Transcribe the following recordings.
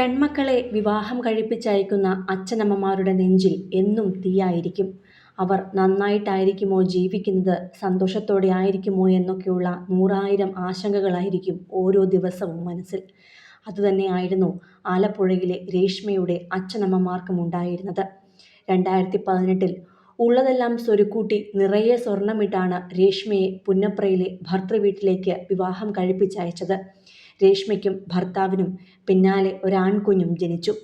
പെൺമക്കളെ വിവാഹം കഴിപ്പിച്ചയക്കുന്ന അച്ഛനമ്മമാരുടെ നെഞ്ചിൽ എന്നും തീയായിരിക്കും. അവർ നന്നായിട്ടായിരിക്കുമോ ജീവിക്കുന്നത് സന്തോഷത്തോടെ ആയിരിക്കുമോ എന്നൊക്കെയുള്ള നൂറായിരം ആശങ്കകളായിരിക്കും ഓരോ ദിവസവും മനസ്സിൽ. അതുതന്നെയായിരുന്നു ആലപ്പുഴയിലെ രേഷ്മയുടെ അച്ഛനമ്മമാർക്കും ഉണ്ടായിരുന്നത്. രണ്ടായിരത്തി പതിനെട്ടിൽ ഉള്ളതെല്ലാം സ്വരുക്കൂട്ടി നിറയെ സ്വർണമിട്ടാണ് രേഷ്മയെ പുന്നപ്രയിലെ ഭർത്തൃവീട്ടിലേക്ക് വിവാഹം കഴിപ്പിച്ചയച്ചത്. രേഷ്മയ്ക്കും ഭർത്താവിനും പിന്നാലെ ഒരാൺകുഞ്ഞും ജനിച്ചു.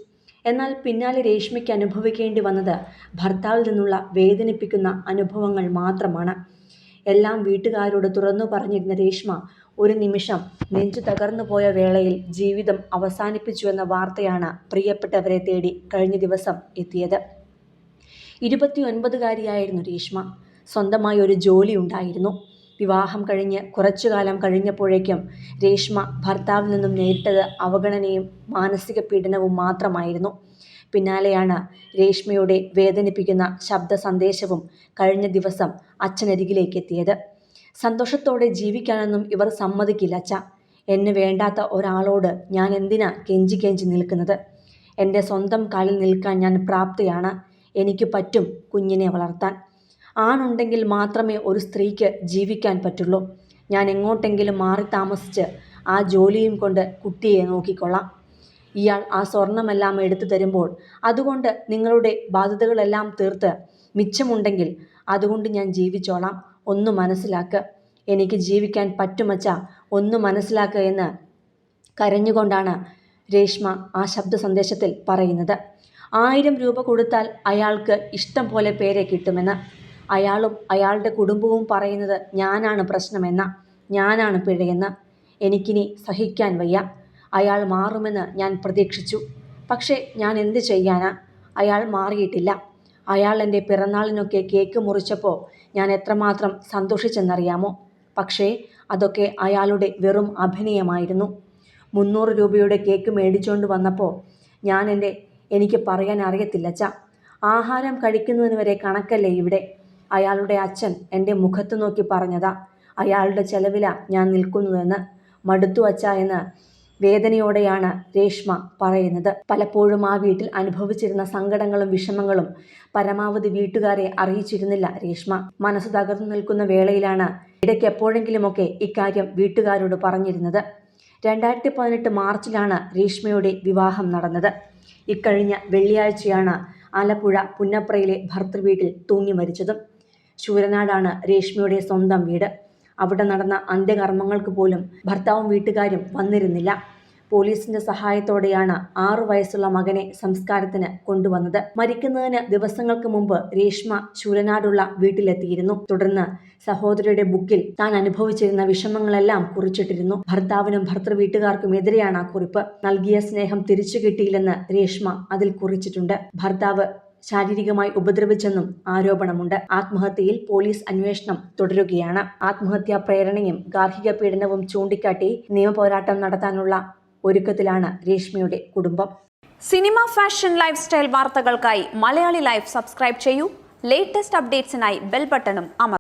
എന്നാൽ പിന്നാലെ രേഷ്മയ്ക്ക് അനുഭവിക്കേണ്ടി വന്നത് ഭർത്താവിൽ നിന്നുള്ള വേദനിപ്പിക്കുന്ന അനുഭവങ്ങൾ മാത്രമാണ്. എല്ലാം വീട്ടുകാരോട് തുറന്നു പറഞ്ഞിരുന്ന രേഷ്മ ഒരു നിമിഷം നെഞ്ചു തകർന്നു പോയ വേളയിൽ ജീവിതം അവസാനിപ്പിച്ചു എന്ന വാർത്തയാണ് പ്രിയപ്പെട്ടവരെ തേടി കഴിഞ്ഞ ദിവസം എത്തിയത്. ഇരുപത്തിയൊൻപതുകാരിയായിരുന്നു രേഷ്മ. സ്വന്തമായി ഒരു ജോലി ഉണ്ടായിരുന്നു. വിവാഹം കഴിഞ്ഞ് കുറച്ചുകാലം കഴിഞ്ഞപ്പോഴേക്കും രേഷ്മ ഭർത്താവിൽ നിന്നും നേരിട്ടത് അവഗണനയും മാനസിക പീഡനവും മാത്രമായിരുന്നു. പിന്നാലെയാണ് രേഷ്മയുടെ വേദനിപ്പിക്കുന്ന ശബ്ദ സന്ദേശവും കഴിഞ്ഞ ദിവസം അച്ഛനരികിലേക്ക് എത്തിയത് സന്തോഷത്തോടെ ജീവിക്കാനൊന്നും ഇവർ സമ്മതിക്കില്ല അച്ഛ. എന്നെ വേണ്ടാത്ത ഒരാളോട് ഞാൻ എന്തിനാ കെഞ്ചി കെഞ്ചി നിൽക്കുന്നത്? എന്റെ സ്വന്തം കാലിൽ നിൽക്കാൻ ഞാൻ പ്രാപ്തിയാണ്. എനിക്ക് പറ്റും കുഞ്ഞിനെ വളർത്താൻ. ആണുണ്ടെങ്കിൽ മാത്രമേ ഒരു സ്ത്രീക്ക് ജീവിക്കാൻ പറ്റുള്ളൂ. ഞാൻ എങ്ങോട്ടെങ്കിലും മാറി താമസിച്ച് ആ ജോലിയും കൊണ്ട് കുട്ടിയെ നോക്കിക്കൊള്ളാം. ഇയാൾ ആ സ്വർണമെല്ലാം എടുത്തു തരുമ്പോൾ അതുകൊണ്ട് നിങ്ങളുടെ ബാധ്യതകളെല്ലാം തീർത്ത് മിച്ചമുണ്ടെങ്കിൽ അതുകൊണ്ട് ഞാൻ ജീവിച്ചോളാം. ഒന്ന് മനസ്സിലാക്ക്. എനിക്ക് ജീവിക്കാൻ പറ്റുമച്ച ഒന്ന് മനസ്സിലാക്കുക എന്ന് കരഞ്ഞുകൊണ്ടാണ് രേഷ്മ ആ ശബ്ദ സന്ദേശത്തിൽ പറയുന്നത്. ആയിരം രൂപ കൊടുത്താൽ അയാൾക്ക് ഇഷ്ടം പോലെ പേരെ കിട്ടുമെന്ന്. അയാളും അയാളുടെ കുടുംബവും പറയുന്നത് ഞാനാണ് പ്രശ്നമെന്ന ഞാനാണ് പിഴയെന്ന്. എനിക്കിനി സഹിക്കാൻ വയ്യ. അയാൾ മാറുമെന്ന് ഞാൻ പ്രതീക്ഷിച്ചു. പക്ഷേ ഞാൻ എന്ത് ചെയ്യാനാ? അയാൾ മാറിയിട്ടില്ല. അയാൾ എന്റെ പിറന്നാളിനൊക്കെ കേക്ക് മുറിച്ചപ്പോൾ ഞാൻ എത്രമാത്രം സന്തോഷിച്ചെന്നറിയാമോ? പക്ഷേ അതൊക്കെ അയാളുടെ വെറും അഭിനയമായിരുന്നു. മുന്നൂറ് രൂപയുടെ കേക്ക് മേടിച്ചുകൊണ്ട് വന്നപ്പോൾ ഞാൻ എന്റെ എനിക്ക് പറയാൻ അറിയത്തില്ല ചാ. ആഹാരം കഴിക്കുന്നതിന് വരെ കണക്കല്ലേ ഇവിടെ? അയാളുടെ അച്ഛൻ എന്റെ മുഖത്ത് നോക്കി പറഞ്ഞതാ. അയാളുടെ ചെലവില ഞാൻ നിൽക്കുന്നതെന്ന് മടുത്തു വച്ച എന്ന് വേദനയോടെയാണ് രേഷ്മ പറയുന്നത്. പലപ്പോഴും ആ വീട്ടിൽ അനുഭവിച്ചിരുന്ന സങ്കടങ്ങളും വിഷമങ്ങളും പരമാവധി വീട്ടുകാരെ അറിയിച്ചിരുന്നില്ല രേഷ്മ. മനസ്സ് തകർന്നു നിൽക്കുന്ന വേളയിലാണ് ഇടയ്ക്ക് എപ്പോഴെങ്കിലുമൊക്കെ ഇക്കാര്യം വീട്ടുകാരോട് പറഞ്ഞിരുന്നത്. രണ്ടായിരത്തി പതിനെട്ട് മാർച്ചിലാണ് രേഷ്മയുടെ വിവാഹം നടന്നത്. ഇക്കഴിഞ്ഞ വെള്ളിയാഴ്ചയാണ് ആലപ്പുഴ പുന്നപ്രയിലെ ഭർത്തൃവീട്ടിൽ തൂങ്ങി മരിച്ചതും. ശൂരനാടാണ് രേഷ്മയുടെ സ്വന്തം വീട്. അവിടെ നടന്ന അന്ത്യകർമ്മങ്ങൾക്ക് പോലും ഭർത്താവും വീട്ടുകാരും വന്നിരുന്നില്ല. പോലീസിന്റെ സഹായത്തോടെയാണ് ആറു വയസ്സുള്ള മകനെ സംസ്കാരത്തിന് കൊണ്ടുവന്നത്. മരിക്കുന്നതിന് ദിവസങ്ങൾക്ക് മുമ്പ് രേഷ്മ ശൂരനാടുള്ള വീട്ടിലെത്തിയിരുന്നു. തുടർന്ന് സഹോദരിയുടെ ബുക്കിൽ താൻ അനുഭവിച്ചിരുന്ന വിഷമങ്ങളെല്ലാം കുറിച്ചിട്ടിരുന്നു. ഭർത്താവിനും ഭർത്തൃ വീട്ടുകാർക്കും എതിരെയാണ് ആ കുറിപ്പ്. നൽകിയ സ്നേഹം തിരിച്ചു കിട്ടിയില്ലെന്ന് രേഷ്മ അതിൽ കുറിച്ചിട്ടുണ്ട്. ഭർത്താവ് ശാരീരികമായി ഉപദ്രവിച്ചെന്നും ആരോപണമുണ്ട്. ആത്മഹത്യയിൽ പോലീസ് അന്വേഷണം തുടരുകയാണ്. ആത്മഹത്യാ പ്രേരണയും ഗാർഹിക പീഡനവും ചൂണ്ടിക്കാട്ടി നിയമപോരാട്ടം നടത്താനുള്ള ഒരുക്കത്തിലാണ് രേഷ്മയുടെ കുടുംബം. സിനിമ ഫാഷൻ ലൈഫ് സ്റ്റൈൽ വാർത്തകൾക്കായി മലയാളി ലൈഫ് സബ്സ്ക്രൈബ് ചെയ്യൂ. ലേറ്റസ്റ്റ് അപ്ഡേറ്റ്സിനായി ബെൽ ബട്ടണും അമർ